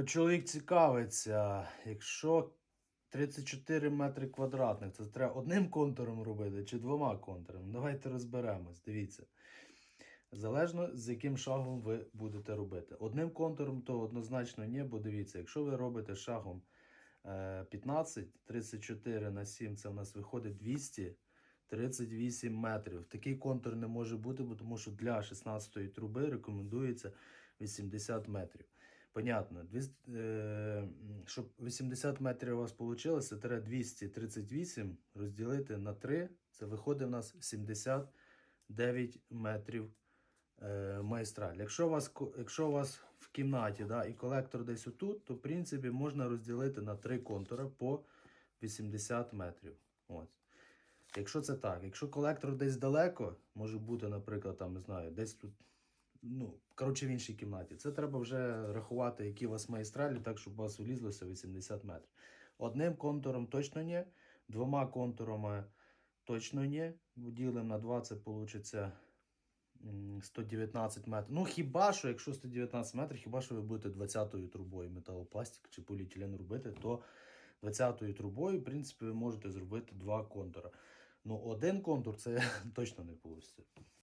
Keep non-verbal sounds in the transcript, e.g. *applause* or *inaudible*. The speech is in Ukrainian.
От чоловік цікавиться, якщо 34 метри квадратних, це треба одним контуром робити чи двома контурами. Давайте розберемось. Дивіться. Залежно з яким шагом ви будете робити. Одним контуром то однозначно ні, бо дивіться, якщо ви робите шагом е, 15, 34 на 7, це у нас виходить 238 метрів. Такий контур не може бути, бо тому що для 16-ї труби рекомендується 80 метрів. Понятно, 200, е, щоб 80 метрів у вас вийшло, це треба 238 розділити на 3. Це виходить у нас 79 метрів е, майстраль. Якщо у вас, якщо у вас в кімнаті да, і колектор десь отут, то в принципі можна розділити на 3 контури по 80 метрів. Ось. Якщо це так, якщо колектор десь далеко, може бути, наприклад, там, не знаю, десь тут, ну, коротше, в іншій кімнаті, це треба вже рахувати, які у вас майстралі, так, щоб у вас влізлося 80 метрів. Одним контуром точно ні, двома контурами точно ні. Ділимо на 2, це вийде 119 метрів. Ну, хіба що, якщо 119 метрів, хіба що ви будете 20-ю трубою металопластик чи поліетилен робити, то 20-ю трубою, в принципі, ви можете зробити два контури. Ну, один контур це *laughs* точно не вийде.